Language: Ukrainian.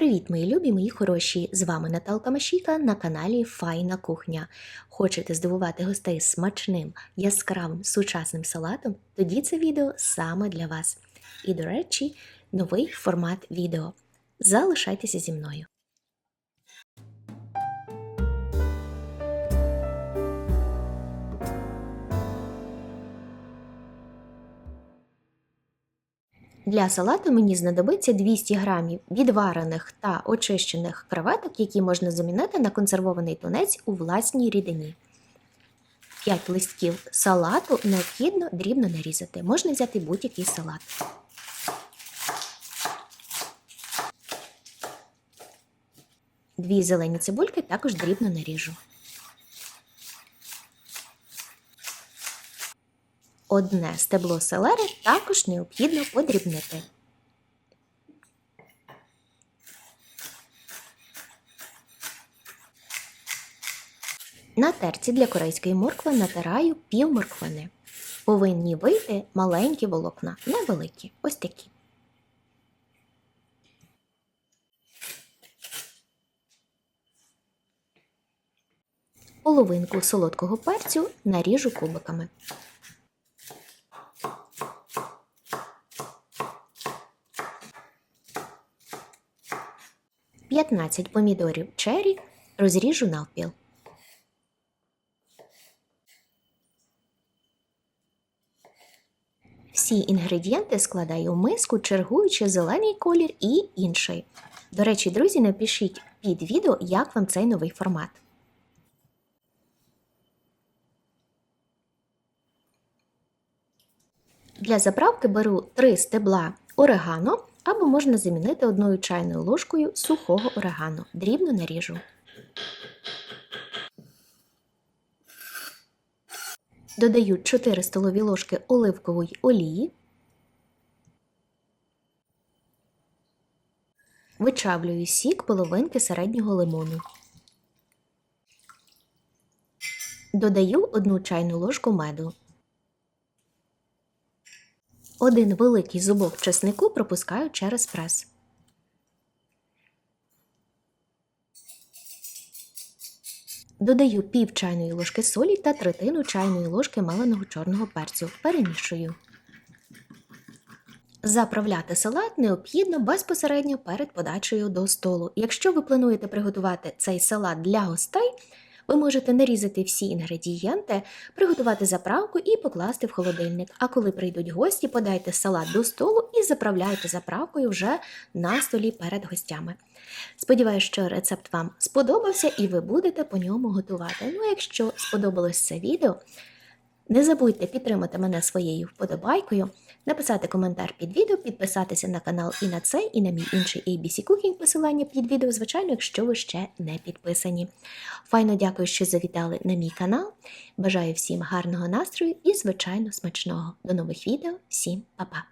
Привіт, мої любі, мої хороші! З вами Наталка Машійка на каналі Файна Кухня. Хочете здивувати гостей смачним, яскравим, сучасним салатом? Тоді це відео саме для вас. І, до речі, новий формат відео. Залишайтеся зі мною. Для салату мені знадобиться 200 г відварених та очищених креветок, які можна замінити на консервований тунець у власній рідині. 5 листків салату необхідно дрібно нарізати. Можна взяти будь-який салат. Дві зелені цибульки також дрібно наріжу. Одне стебло селери також необхідно подрібнити. На терці для корейської моркви натираю пів морквини. Повинні вийти маленькі волокна, невеликі, ось такі. Половинку солодкого перцю наріжу кубиками. 15 помідорів черрі розріжу навпіл. Всі інгредієнти складаю в миску, чергуючи зелений колір і інший. До речі, друзі, напишіть під відео, як вам цей новий формат. Для заправки беру 3 стебла орегано або можна замінити одною чайною ложкою сухого орегано. Дрібно наріжу. Додаю 4 столові ложки оливкової олії. Вичавлюю сік половинки середнього лимону. Додаю 1 чайну ложку меду. Один великий зубок чеснику пропускаю через прес. Додаю пів чайної ложки солі та третину чайної ложки меленого чорного перцю. Перемішую. Заправляти салат необхідно безпосередньо перед подачею до столу. Якщо ви плануєте приготувати цей салат для гостей, ви можете нарізати всі інгредієнти, приготувати заправку і покласти в холодильник. А коли прийдуть гості, подайте салат до столу і заправляйте заправкою вже на столі перед гостями. Сподіваюсь, що рецепт вам сподобався і ви будете по ньому готувати. Ну, якщо сподобалось це відео, не забудьте підтримати мене своєю вподобайкою, написати коментар під відео, підписатися на канал і на цей, і на мій інший ABC Cooking посилання під відео, звичайно, якщо ви ще не підписані. Файно дякую, що завітали на мій канал. Бажаю всім гарного настрою і, звичайно, смачного. До нових відео, всім па-па!